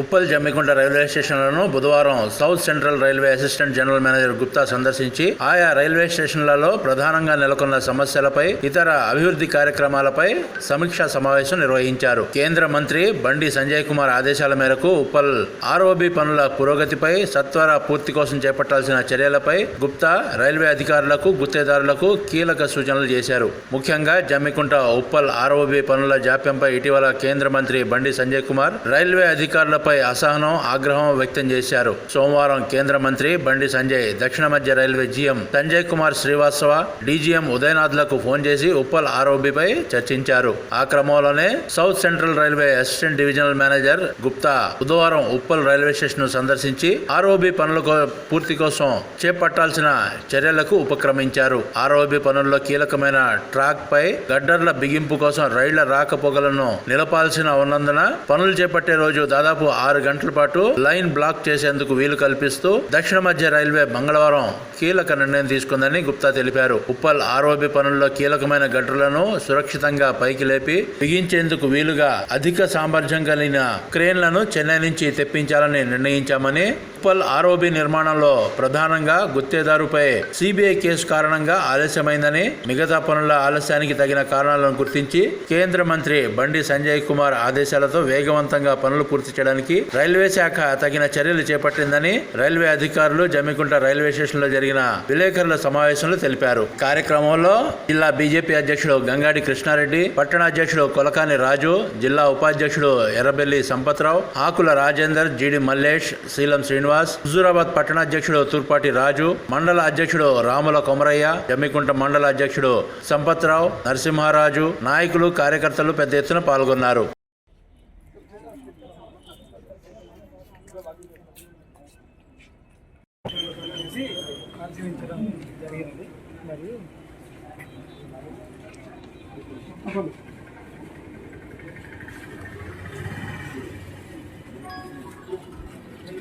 Uppal Jammikunta railway స్టేషన్లను బుధవారం south central railway assistant general manager Gupta సందర్శించి ఆయా రైల్వే స్టేషన్లలో ప్రధానంగా నెలకొన్న సమస్యలపై ఇతర అభివృద్ధి కార్యక్రమాలపై సమీక్షా సమావేశం నిర్వహించారు. కేంద్ర మంత్రి బండి సంజయ్ కుమార్ ఆదేశాల మేరకు ఉప్పల్ ఆర్ఓబి పనుల పురోగతిపై సత్వర పూర్తి కోసం చేపట్టాల్సిన చర్యలపై గుప్తా రైల్వే అధికారులకు గుత్తేదారులకు కీలక సూచనలు చేశారు. ముఖ్యంగా జమ్మికుంట ఉప్పల్ ఆర్ఓబి పనుల జాప్యంపై ఇటీవల కేంద్ర మంత్రి బండి సంజయ్ కుమార్ రైల్వే అధికారులపై అసహనం ఆగ్రహం వ్యక్తం చేశారు. సోమవారం కేంద్ర మంత్రి బండి సంజయ్ దక్షిణ మధ్య railway GM Sanjay Kumar Srivastava DGM ఉదయనాథ్లకు phone చేసి ఉప్పల్ ఆర్ఓబిపై చర్చించారు. ఆ క్రమంలోనే south central railway assistant divisional manager Gupta బుధవారం ఉప్పల్ రైల్వే స్టేషన్ సందర్శించి ఆర్ఓబి పనుల పూర్తి కోసం చేపట్టాల్సిన చర్యలకు ఉపక్రమించారు. ఆర్ఓబి పనుల్లో కీలకమైన ట్రాక్ పై గడ్డర్ల బిగింపు కోసం రైళ్ళ రాకపోకలను నిలపాల్సిన ఉన్నందున పనులు చేపట్టే రోజు దాదాపు ఆరు గంటల పాటు లైన్ బ్లాక్ చేసేందుకు వీలు కల్పిస్తూ దక్షిణ మధ్య రైల్వే మంగళవారం కీలక నిర్ణయం తీసుకుందని గుప్తా తెలిపారు. ఉప్పల్ ఆరోపి పనుల్లో కీలకమైన గడ్డలను సురక్షితంగా పైకి లేపి బిగించేందుకు వీలుగా అధిక సామర్థ్యం కలిగిన క్రేన్లను చెన్నై నుంచి తెప్పించాలని నిర్ణయించామని ఉప్పల్ ఆర్ఓబి నిర్మాణంలో ప్రధానంగా గుత్తేదారుపై సిబిఐ కేసు కారణంగా ఆలస్యమైందని మిగతా పనుల ఆలస్యానికి తగిన కారణాలను గుర్తించి కేంద్ర మంత్రి బండి సంజయ్ కుమార్ ఆదేశాలతో వేగవంతంగా పనులు పూర్తి చేయడానికి రైల్వే శాఖ తగిన చర్యలు చేపట్టిందని రైల్వే అధికారులు జమ్మికుంట రైల్వే స్టేషన్లో జరిగిన విలేకరుల సమావేశంలో తెలిపారు. కార్యక్రమంలో జిల్లా బీజేపీ అధ్యక్షుడు గంగాడి కృష్ణారెడ్డి పట్టణ అధ్యక్షుడు కొలకాని రాజు జిల్లా ఉపాధ్యక్షుడు ఎర్రబెల్లి సంపత్రావు ఆకుల రాజేందర్ జీడి మల్లేష్ శీలం శ్రీను శ్రీనివాస్ హుజూరాబాద్ పట్టణాధ్యక్షుడు తూర్పాటి రాజు మండల అధ్యక్షుడు రాముల కొమరయ్య జమ్మికుంట మండల అధ్యక్షుడు సంపత్రావు నరసింహారాజు నాయకులు కార్యకర్తలు పెద్ద ఎత్తున పాల్గొన్నారు. ఆచరించడం జరిగినది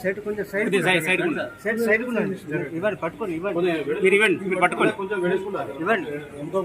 side side side side side ఉండండి ఇవ్వండి పట్టుకొని ఇవ్వండి. మీరు ఇవ్వండి మీరు పట్టుకోండి. ఇవ్వండి. కొంచెం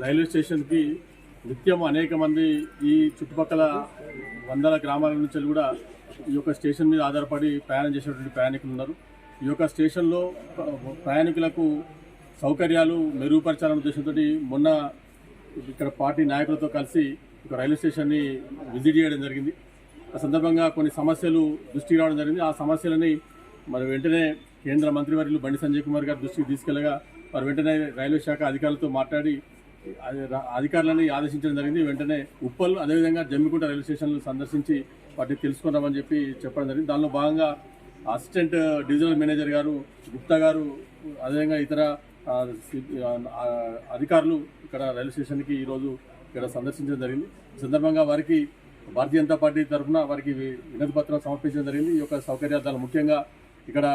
రైల్వే స్టేషన్కి నిత్యం అనేక మంది ఈ చుట్టుపక్కల వందల గ్రామాల నుంచి కూడా ఈ యొక్క స్టేషన్ మీద ఆధారపడి ప్రయాణం చేసేటువంటి ప్రయాణికులు ఉన్నారు. ఈ యొక్క స్టేషన్లో ప్రయాణికులకు సౌకర్యాలు మెరుగుపరచాలన్న ఉద్దేశంతో మొన్న ఇక్కడ పార్టీ నాయకులతో కలిసి ఒక రైల్వే స్టేషన్ని విజిట్ చేయడం జరిగింది. ఆ సందర్భంగా కొన్ని సమస్యలు దృష్టికి రావడం జరిగింది. ఆ సమస్యలని మరి వెంటనే కేంద్ర మంత్రివర్యులు బండి సంజయ్ కుమార్ గారి దృష్టికి తీసుకెళ్ళగా వారు వెంటనే రైల్వే శాఖ అధికారులతో మాట్లాడి రా- అధికారులని ఆదేశించడం జరిగింది. వెంటనే ఉప్పల్ అదేవిధంగా జమ్మికుంట రైల్వే స్టేషన్లు సందర్శించి వాటిని తెలుసుకున్నామని చెప్పి చెప్పడం జరిగింది. దానిలో భాగంగా అసిస్టెంట్ డివిజనల్ మేనేజర్ గారు గుప్తా గారు అదేవిధంగా ఇతర అధికారులు ఇక్కడ రైల్వే స్టేషన్కి ఈరోజు ఇక్కడ సందర్శించడం జరిగింది. ఈ సందర్భంగా వారికి భారతీయ జనతా పార్టీ తరఫున వారికి వినతి పత్రం సమర్పించడం జరిగింది. ఈ యొక్క సౌకర్యార్థాలు ముఖ్యంగా ఇక్కడ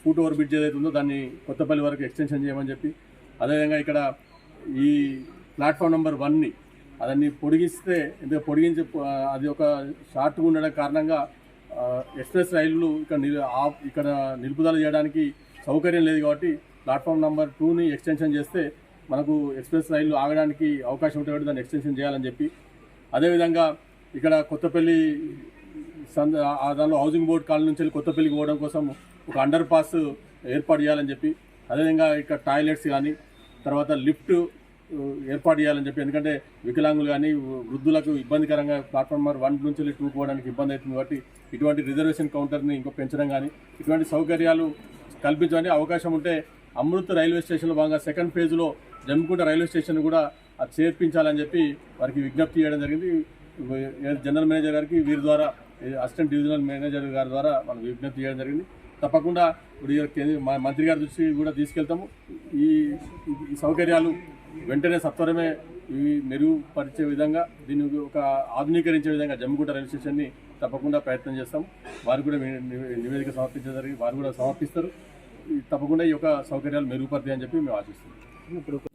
ఫూట్ ఓవర్ బ్రిడ్జ్ ఏదైతే ఉందో దాన్ని కొత్తపల్లి వరకు ఎక్స్టెన్షన్ చేయమని చెప్పి అదేవిధంగా ఇక్కడ ఈ ప్లాట్ఫామ్ నెంబర్ వన్ని అదాన్ని పొడిగిస్తే ఎందుకంటే పొడిగించి అది ఒక షార్ట్గా ఉండడం కారణంగా ఎక్స్ప్రెస్ రైళ్ళు ఇక్కడ ఇక్కడ నిలుపుదల చేయడానికి సౌకర్యం లేదు కాబట్టి ప్లాట్ఫామ్ నెంబర్ టూని ఎక్స్టెన్షన్ చేస్తే మనకు ఎక్స్ప్రెస్ రైళ్ళు ఆగడానికి అవకాశం ఉంటుంది కాబట్టి దాన్ని ఎక్స్టెన్షన్ చేయాలని చెప్పి. అదేవిధంగా ఇక్కడ కొత్తపల్లి సంద ఆ దానిలో హౌసింగ్ బోర్డ్ కాలనీ నుంచి వెళ్ళి కొత్తపల్లికి పోవడం కోసం ఒక అండర్ పాస్ ఏర్పాటు చేయాలని చెప్పి. అదేవిధంగా ఇక్కడ టాయిలెట్స్ కానీ తర్వాత లిఫ్ట్ ఏర్పాటు చేయాలని చెప్పి. ఎందుకంటే వికలాంగులు కానీ వృద్ధులకు ఇబ్బందికరంగా ప్లాట్ఫామ్ నెంబర్ వన్ నుంచి వెళ్ళి టూ పోవడానికి ఇబ్బంది అవుతుంది కాబట్టి ఇటువంటి రిజర్వేషన్ కౌంటర్ని ఇంకో పెంచడం కానీ ఇటువంటి సౌకర్యాలు కల్పించడానికి అవకాశం ఉంటే అమృత్ రైల్వే స్టేషన్లో భాగంగా సెకండ్ ఫేజ్లో జమ్మికుంట రైల్వే స్టేషన్ కూడా అది చేర్పించాలని చెప్పి వారికి విజ్ఞప్తి చేయడం జరిగింది. జనరల్ మేనేజర్ గారికి వీరి ద్వారా అసిస్టెంట్ డివిజనల్ మేనేజర్ గారి ద్వారా మనం విజ్ఞప్తి చేయడం జరిగింది. తప్పకుండా ఇప్పుడు ఈ మా మంత్రి గారి దృష్టి కూడా తీసుకెళ్తాము. ఈ సౌకర్యాలు వెంటనే సత్వరమే ఇవి మెరుగుపరిచే విధంగా దీన్ని ఒక ఆధునీకరించే విధంగా జమ్మికుంట రైల్వే స్టేషన్ని తప్పకుండా ప్రయత్నం చేస్తాం. వారు కూడా నివేదిక సమర్పించే వారు కూడా సమర్పిస్తారు. తప్పకుండా ఈ యొక్క సౌకర్యాలు మెరుగుపడతాయని చెప్పి మేము ఆశిస్తున్నాం.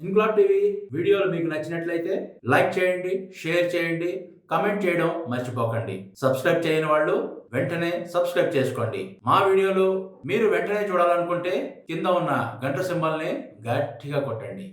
ఇంక్లాబ్ టీవీ వీడియోలు మీకు నచ్చినట్లయితే లైక్ చేయండి షేర్ చేయండి కమెంట్ చేయడం మర్చిపోకండి. సబ్స్క్రైబ్ చేయని వాళ్ళు వెంటనే సబ్స్క్రైబ్ చేసుకోండి. మా వీడియోలు మీరు వెంటనే చూడాలనుకుంటే కింద ఉన్న గంట సింబల్ని గట్టిగా కొట్టండి.